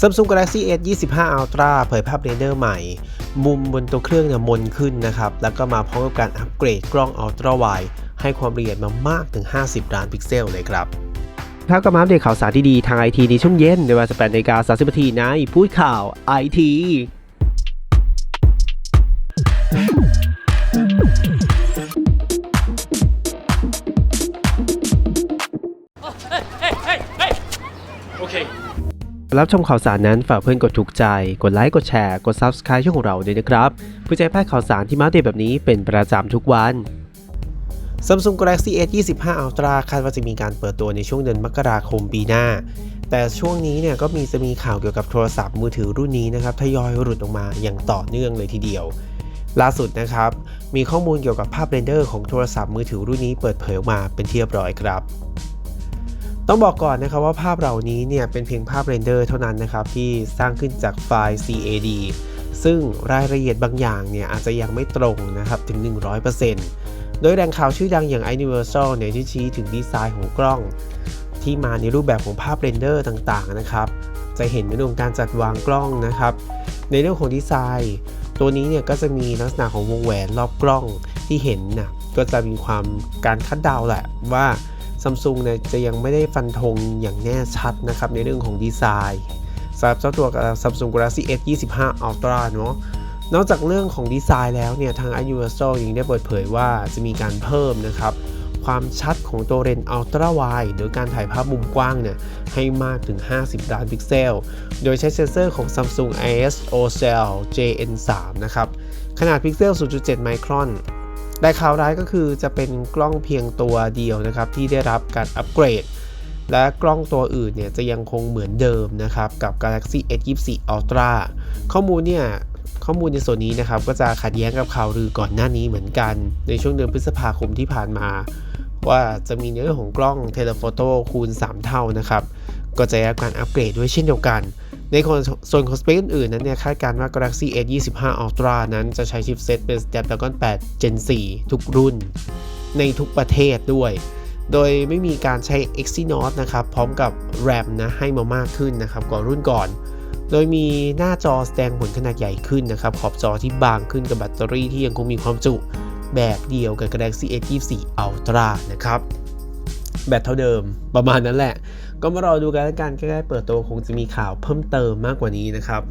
Samsung Galaxy S 25 Ultra เผยภาพเรนเดอร์ใหม่ มุมบนตัวเครื่องเนี่ยมนขึ้นนะครับ แล้วก็มาพร้อมกับการอัปเกรดกล้อง Ultra Wide ให้ความละเอียดมามากถึง 50 ล้านพิกเซลเลยครับครับก็มาอัปเดตข่าวสารดีๆทางไอทีในช่วงเย็นในเวลา18นาฬิกา30นาทีในพูดข่าวไอที รับชมข่าวสารนั้นฝากเพื่อนกดถูกใจ กดไลค์ กดแชร์ กด Subscribe ช่องของเราด้วยนะครับเพื่อจะได้พลาดข่าวสารที่มาอัปเดตแบบนี้เป็นประจำทุกวัน Samsung Galaxy S 25 Ultra คาดว่าจะมีการเปิดตัวในช่วงเดือนมกราคมปีหน้า แต่ช่วงนี้เนี่ยก็มีจะมีข่าวเกี่ยวกับโทรศัพท์มือถือรุ่นนี้นะครับทยอยหลุดออกมาอย่างต่อเนื่องเลยทีเดียว ล่าสุดนะครับ มีข้อมูลเกี่ยวกับภาพเรนเดอร์ของโทรศัพท์มือถือรุ่นนี้เปิดเผยออกมาเป็นที่เรียบร้อยครับ ต้องบอกก่อนนะครับว่าภาพเหล่านี้เนี่ยเป็นเพียงภาพเรนเดอร์เท่านั้นนะครับที่สร้างขึ้นจากไฟล์ CAD ซึ่งรายละเอียดบางอย่างเนี่ยอาจจะยังไม่ตรงนะครับถึง 100%โดยแหล่งข่าวชื่อดังอย่าง Universal เนี่ยที่ชี้ถึงดีไซน์ของกล้อง ที่มาในรูปแบบของภาพเรนเดอร์ต่างๆนะครับจะเห็นในเรื่องการจัดวางกล้องนะครับ ในเรื่องของดีไซน์ ตัวนี้เนี่ยก็จะมีลักษณะของวงแหวนรอบกล้องที่เห็นนะก็จะมีความการคาดเดาแหละว่า ซัมซุงเนี่ยจะยังไม่ได้ฟันธงอย่างแน่ชัดนะครับในเรื่องของดีไซน์สำหรับเจ้าตัว Samsung Galaxy S 25 Ultra เนาะนอกจากเรื่องของดีไซน์แล้วเนี่ยทาง Universal ยังได้เปิดเผยว่าจะมีการเพิ่มนะครับความชัดของตัวเลนส์ Ultra Wide โดยการถ่ายภาพมุมกว้างเนี่ยให้มากถึง 50 ล้านพิกเซล โดยใช้เซนเซอร์ของ Samsung ISO Cell JN3 นะครับ ขนาดพิกเซล 0.7 ไมครอน แต่ข่าวร้ายก็คือจะเป็นกล้องเพียงตัวเดียวนะครับที่ได้รับการอัปเกรด และกล้องตัวอื่นเนี่ยจะยังคงเหมือนเดิมนะครับกับ Galaxy S24 Ultra ข้อมูลเนี่ยข้อมูลในส่วนนี้นะครับก็จะขัดแย้งกับข่าวลือก่อนหน้านี้เหมือนกัน ในช่วงเดือนพฤษภาคมที่ผ่านมา ว่าจะมีในเรื่องของกล้องเทเลโฟโต้คูณ 3 เท่านะครับก็จะได้รับการอัปเกรดด้วยเช่นเดียวกัน ในส่วนของสเปคอื่นๆนั้นเนี่ยคาดการณ์ว่า Galaxy S 25 Ultra นั้นจะใช้ชิปเซตเป็น Snapdragon 8 Gen 4 ทุกรุ่น ในทุกประเทศด้วย โดยไม่มีการใช้ Exynos นะครับ พร้อมกับ RAM นะให้มามากขึ้นนะครับกว่ารุ่นก่อน โดยมีหน้าจอแสดงผลขนาดใหญ่ขึ้นนะครับ ขอบจอที่บางขึ้นกับแบตเตอรี่ที่ยังคงมีความจุแบบเดียวกับ Galaxy S 24 Ultra นะครับ แบตเท่าเดิมประมาณนั้นแหละ ก็มารอดูกันแล้วกันใกล้ๆเปิดตัวคงจะมีข่าวเพิ่มเติมมากกว่านี้นะครับ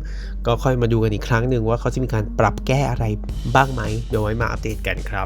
ก็ค่อยมาดูกันอีกครั้งหนึ่งว่าเขาจะมีการปรับแก้อะไรบ้างไหมเดี๋ยวไว้มาอัปเดตกันครับ